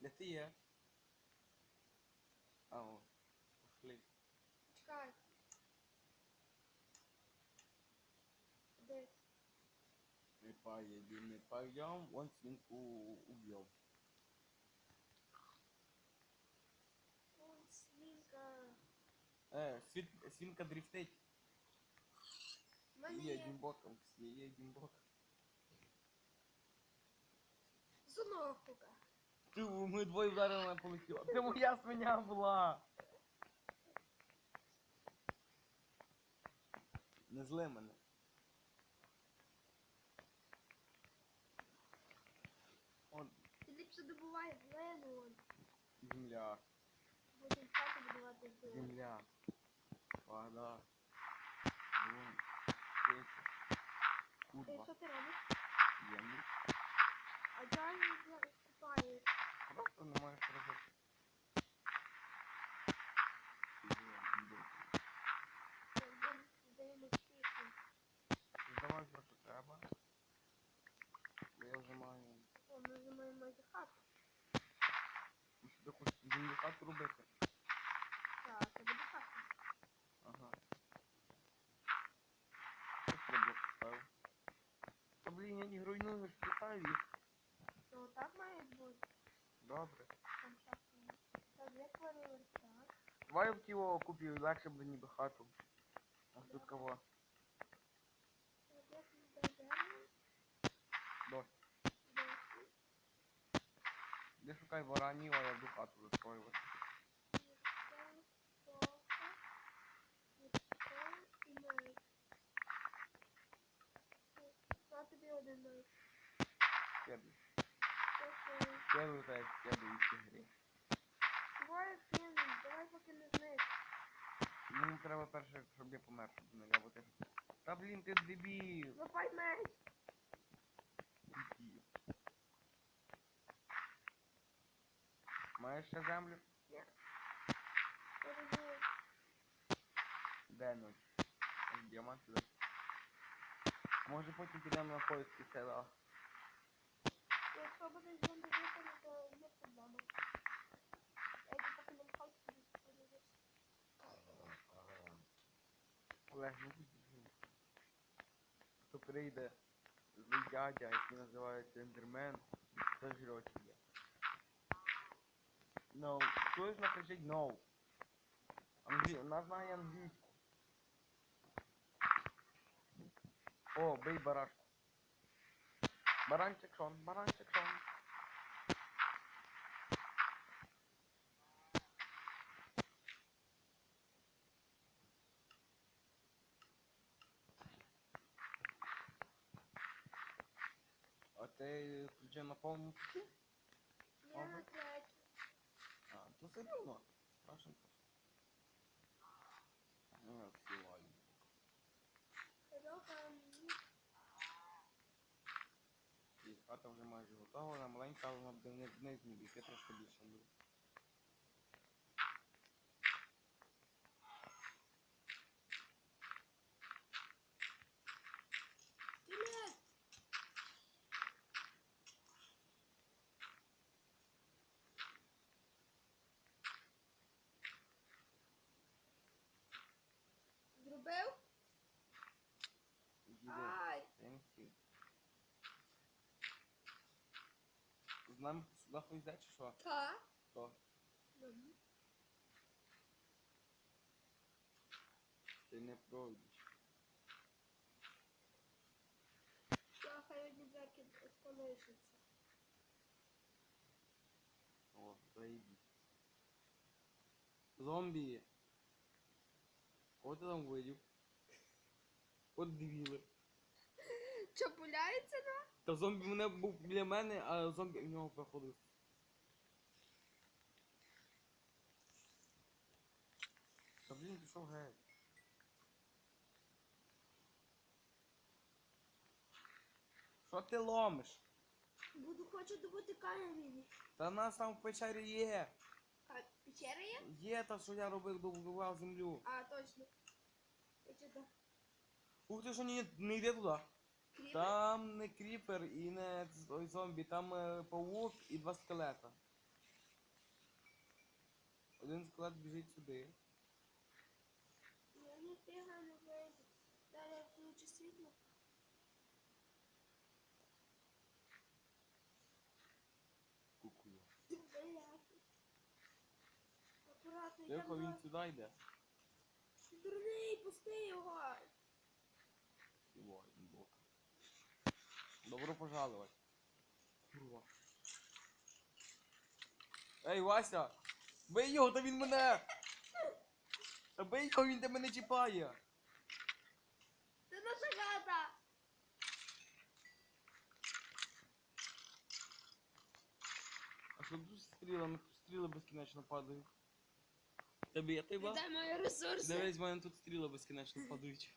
Де ти є? А, о, пошли. Чекай. Де? Мы поедем, мы пойдем, он свинку убьем. Вон свинка. Е, світ, свинка дрифтить. В мене Є є один боком, всі є один бок. з одного хука. Ти, ми двоє вдарили на полетіло. Це моя свиня була. Не зли мене. Он Ти ліпше добувай глину, вон. земля, Будемо хату будувати земля, вода, землю хату робити. Так, це буде хата. Ага. Ось треба поставив. Та блін, я не руйную, ж питаю їх. Ну, так має бути. Добре. Там шахта. Так, як варили так? Давай я в тіло купив, легше буде ніби хату. Ось тут кого. Де шукай я буду хату Мейк. На тобі один Мейк. Кеду. Кеду та як кеду і ці грі. Двоє кинуть, давай поки не зник. Мені треба перше, щоб я помер, щоб не я бути. Та блін, ти дебіл. Лопай меч! Маєш ще землю? Ні. Перейди. Де нуль? Ось Діамант сюди. Може потім підемо на поиски села. Якщо будеш зомбі випали, то є проблема. Я йду поки не вхай собі подивись. Олег, ну будь блін. Хто прийде злий дядя, який називається Ендермен, зажрет тебе. No, tu jest na tydzień, no. A mówi, nazna ja mówi. O, bej baraszku. Baranczyk szon, baranczyk chão A ty, gdzie na pomóc? Ja. Серйозно. Просто. Ну, сілай. Леха, І хата вже майже готова, вона маленька, але вона буде вниз вниз не трошки більше буде. Привет! Зробив? Їде. Ай! Я не хотів. З нами сюди хтось йде чи що? Та? Хто? Ти не пройдеш. Та хай одні дверки полишаться. О, заїбіть. Зомбі. Кого ти там видів? От дебіли. Що, пуляється, да? Та зомбі мене був біля мене, а зомбі в нього проходив. Та блін, пішов геть. Що ти ломиш? Буду хочу добути камінь. Та нас там в печері є. А печера є? Є та, що я робив, добував землю. А, точно. Я чого? Ух ти, що не, не йди туди. Там не кріпер і не зомбі, там е, паук і два скелета. Один склад біжить сюди. Я не встигаю не вийти. Далі я включу світло. Кукує. Блядь. Акуратно, Тихо, він сюди йде. Дурний, пусти його. Ой, бог. Добро пожаловать. Курва. Ей, Вася! Бий його, та він мене! Та бий його, він де мене чіпає! Це наша хата. А що тут стрілами, стріли безкінечно падають? Тебе є тебе? Віддай мої ресурси. Дивись, в мене тут стріли безкінечно падають.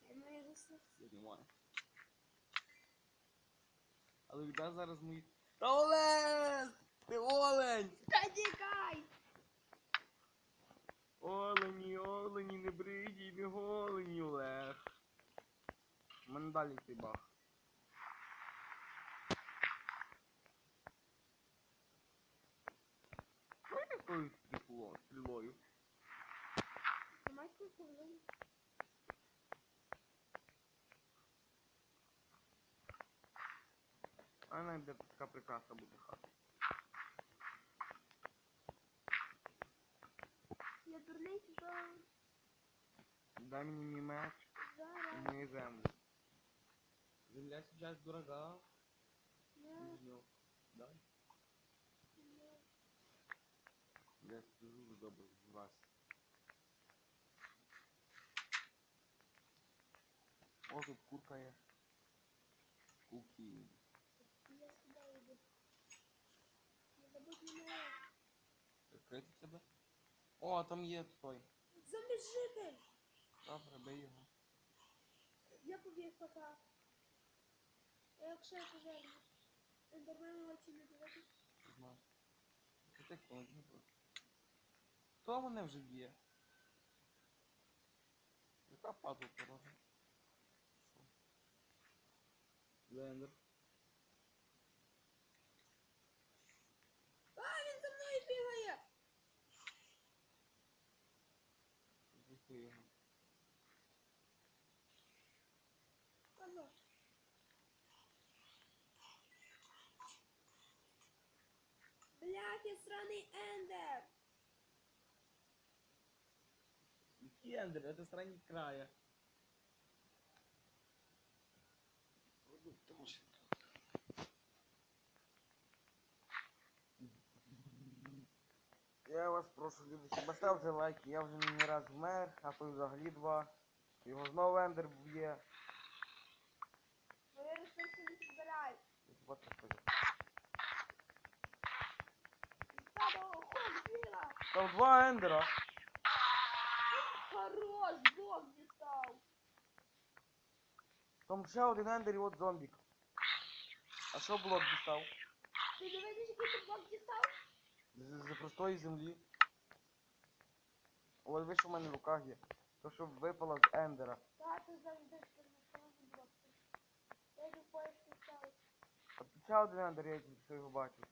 Дай мої ресурси. Я не маю. Але віддай зараз мої. Та Олесь! Ти олень! Та тікай. Олені, олені, не бриді, не голені, Олег. У мене далі цей баг. Що я такою стріло- стрілою? Тримай А навіть така прекрасна буде хата. Я дурний, то Дай мені мій меч зараз. мою землю. Земля сейчас дорога. Не, Нижнього. Дай. Я дуже добре з вас. О, тут курка є. Куки. Я сюди йду. Забудь тебе? О, а там є той. Зомбі-житель. Добре, бей його. Я побіг пока. А якщо я пожежу? Ендермен очі не дивитись. Не знаю. Це так воно не буде. Хто мене вже б'є? Яка падла порога? Блендер. А, він за мною бігає! Запусти його. Алло. Бляхи, сраний ендер! Який Ендер? Это странник края. Я вас прошу, люди, поставте лайки, я вже не раз вмер, а то взагалі два. Його знову ендер б'є. Мої ресурси не збирай. Я хіба так скажу. Та ход біла! Там два ендера. Хорош, бог дістав! Там ще один ендер і от зомбік. А що блок дістав? Ти не видиш, який ти бог дістав? З, з простої землі. Ось ви що в мене в руках є. То, що випало з ендера. Та, ти завжди блок. Я йду поїзд. А тут ще один ендер, я тільки що його бачив.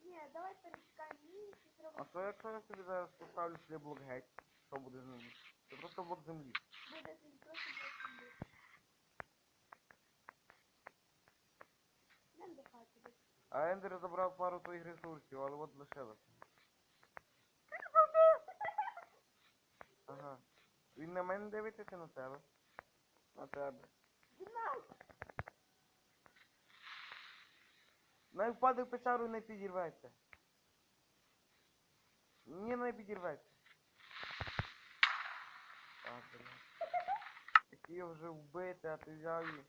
Ні, давай перечекаємо мінус і А зробимо. що якщо я собі зараз поставлю блок геть? Що буде з ним? Це просто блок землі. Буде він просто блок землі. Туди. А ендер забрав пару твоїх ресурсів, але от лишилося. Ага. Він на мене дивиться чи на тебе? На тебе. Дінай! Не впаде в печеру не підірветься. Ні, не підірветься. Так. Хотів вже вбити, а ти взяв і...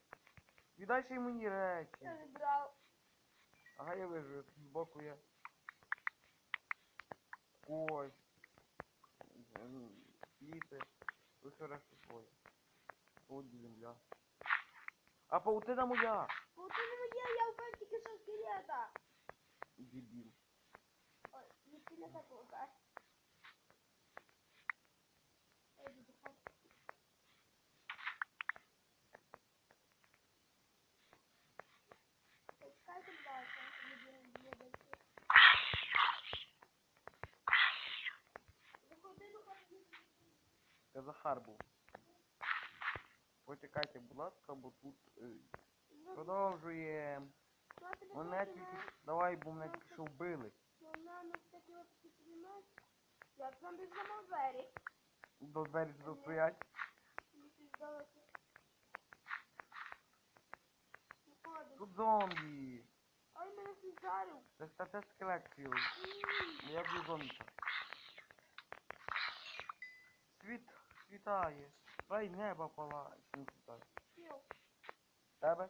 Віддай ще й мені речі. Я відбрав. Ага, я вижу, збоку є. Ой. Все решта твоє. Тут земля. А паутина моя! Бо a parte que eu só queria dar. Debil. Olha, me filha tá colocar. Захарбу. Потікайте, будь ласка, бо тут продовжує. Мене тільки. Давай, бо мене тільки що вбили. Вона на всякий випадок піднімає. Я зомбі зламав двері. До двері тут стоять. Виходимо. Тут зомбі. Ой, мене жарив. Це, це, це скелет цілий. Я б'ю зомбі. Світ світає. Дай неба палає. Тебе?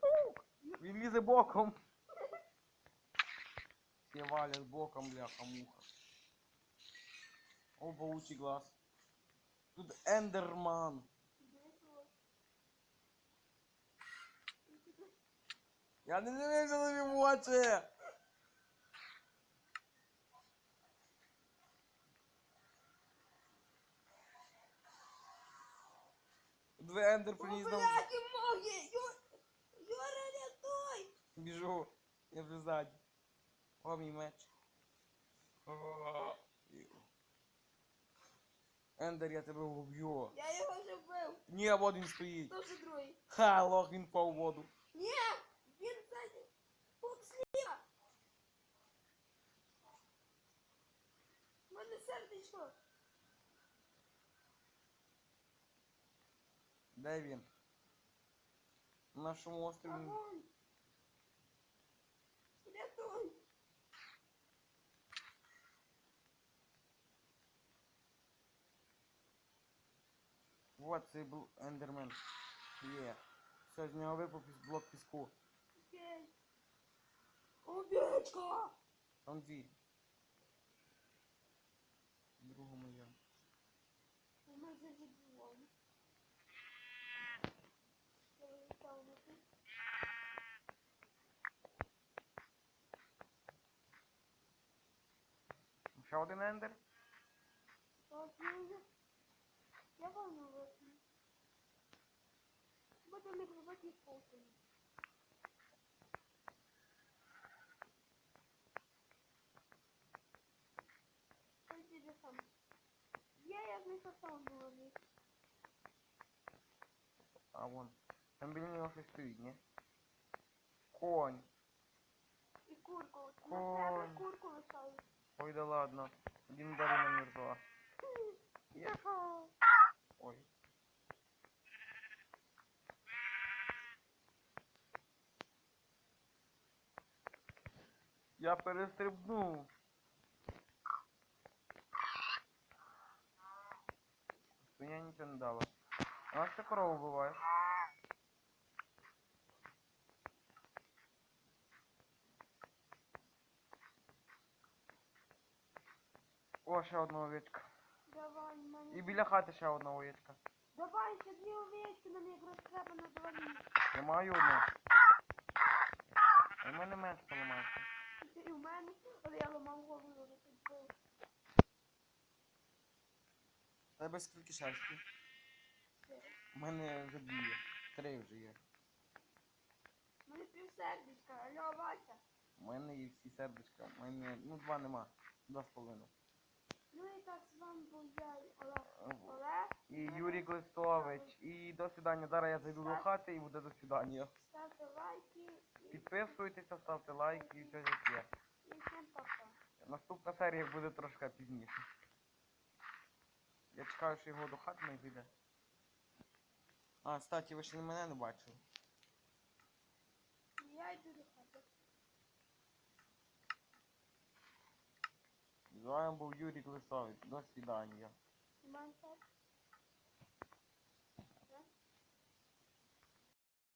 Це мене замість. Він лізе боком. Всі валять боком, бляха муха. О, паучий глаз. Тут ендерман. Я не дивився тобі в очі. Дві ендер приніс нам. Біжу. Я вже ззаді. О, мій меч. Ендер, я тебе вб'ю. Я його вже вбив. Ні, вот він стоїть. Хто ж другий? Ха, лох, він впав у воду. Ні! Він ззаді. Тут сліва. У мене сердечко. Де він? На нашому острові. Огонь. Вот цей був ендермен. Є. Все, з нього випав блок піску. Окей. Овечка. Там дві. Друга моя. У мене загибло. Я вилетав на тут. Ще один ендер. Так, я вже. Я волну викину. Буде не глибокий спосіб. Ой, тебе сам. Я, я знайшов сам головний. А вон. Там біля нього щось стоїть, ні? Конь. І курку. На себе Конь. курку лишаю. Ой, да ладно. Один Дарина мертва. Єха. Ой. Я перестрибнув. Свиня нічого не дала. А що корову буває? О, ще одна овечка. Давай, мене. І біля хати ще одна овечка. Давай, ще дві овечки нам якраз треба на літа. Я маю одну. В мене меч поламався. І в мене, але я ламав голову вже підбив. Тебе скільки шерсті? У мене вже дві. є. Три вже є. У мене півсердечка, алло, Вася. У мене є всі сердечка. У мене. Ну два нема. Два з половиною. Ну і так з вами був я, Олег. Олег. І Юрій Клистович. І до свидання. Зараз я зайду до хати і буде до свидання. Ставте лайки Підписуйтеся, ставте лайки і все таке. і всім пока. Наступна серія буде трошки пізніше. Я чекаю, що його до хати не піде. А, кстати, ви ще не мене не бачили. Я йду до хати. З вами був Юрій Клисович. До свидання. Так.